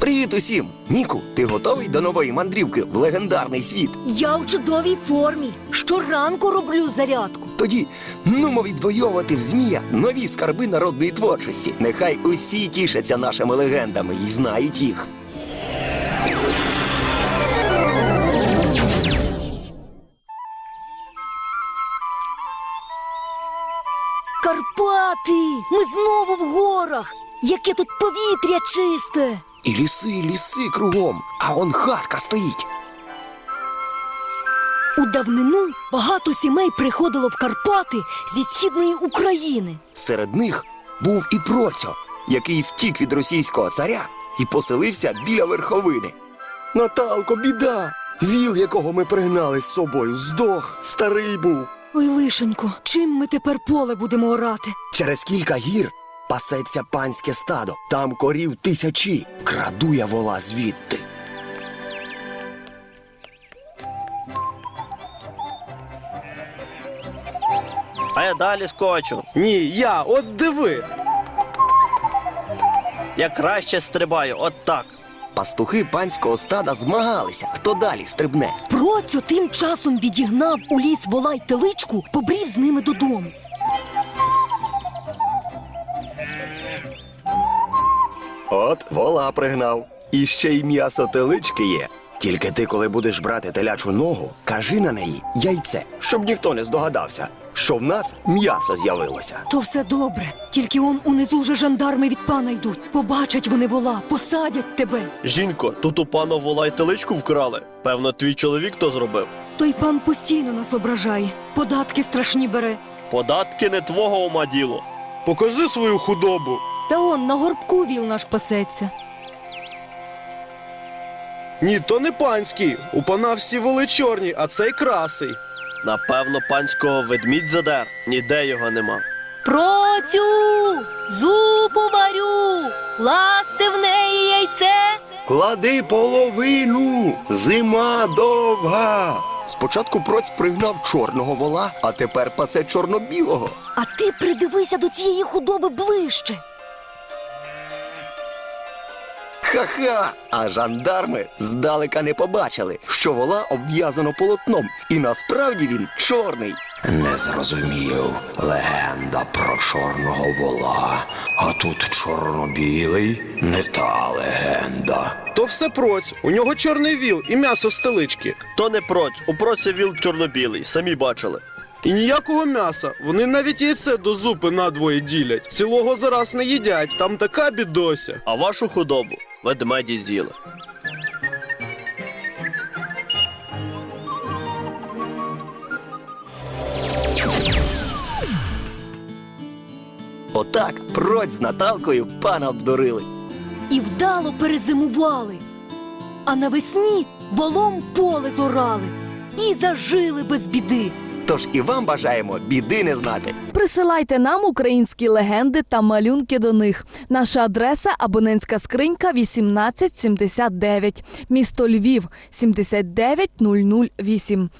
Привіт усім! Ніку, ти готовий до нової мандрівки в легендарний світ? Я в чудовій формі. Щоранку роблю зарядку. Тоді нумо відвоювати в змія нові скарби народної творчості. Нехай усі тішаться нашими легендами і знають їх. Карпати! Ми знову в горах! Яке тут повітря чисте! І ліси, і ліси кругом, а он хатка стоїть. У давнину багато сімей приходило в Карпати зі східної України. Серед них був і Процьо, який втік від російського царя і поселився біля верховини. Наталко, біда! Віл, якого ми пригнали з собою, здох, старий був. Ой, лишенько, чим ми тепер поле будемо орати? Через кілька гір пасеться панське стадо. Там корів тисячі. Краду я вола звідти. А я далі скочу. Ні, я, от диви. Я краще стрибаю, от так. Пастухи панського стада змагалися, хто далі стрибне. Процю тим часом відігнав у ліс вола й теличку, побрів з ними додому. От вола пригнав. І ще й м'ясо телички є. Тільки ти, коли будеш брати телячу ногу, кажи на неї яйце, щоб ніхто не здогадався, що в нас м'ясо з'явилося. То все добре. Тільки он унизу вже жандарми від пана йдуть. Побачать вони вола, посадять тебе. Жінко, тут у пана вола й теличку вкрали. Певно, твій чоловік то зробив. Той пан постійно нас ображає. Податки страшні бере. Податки не твого ума діло. Покажи свою худобу. Та он на горбку віл наш пасеться. Ні, то не панський. У пана всі воли чорні, а цей красий. Напевно, панського ведмідь задер. Ніде його нема. Процю! Зупу варю! Ласти в неї яйце. Клади половину, зима довга. Спочатку проць пригнав чорного вола, а тепер пасе чорно-білого. А ти придивися до цієї худоби ближче. Ха-ха! А жандарми здалека не побачили, що вола обв'язано полотном, і насправді він чорний. Не зрозумів легенда про чорного вола, а тут чорно-білий не та легенда. То все проць. У нього чорний віл і м'ясо з телички. То не проць, у проці віл чорнобілий, самі бачили. І ніякого м'яса. Вони навіть яйце до зупи надвоє ділять. Цілого зараз не їдять. Там така бідося. А вашу худобу ведмеді з'їли. Отак проць з Наталкою пана обдурили. І вдало перезимували. А навесні волом поле зорали і зажили без біди. Tож і вам бажаємо біди не знати. Присилайте нам українські легенди та малюнки до них. Наша адреса абонентська скринька 1879, місто Львів 79008.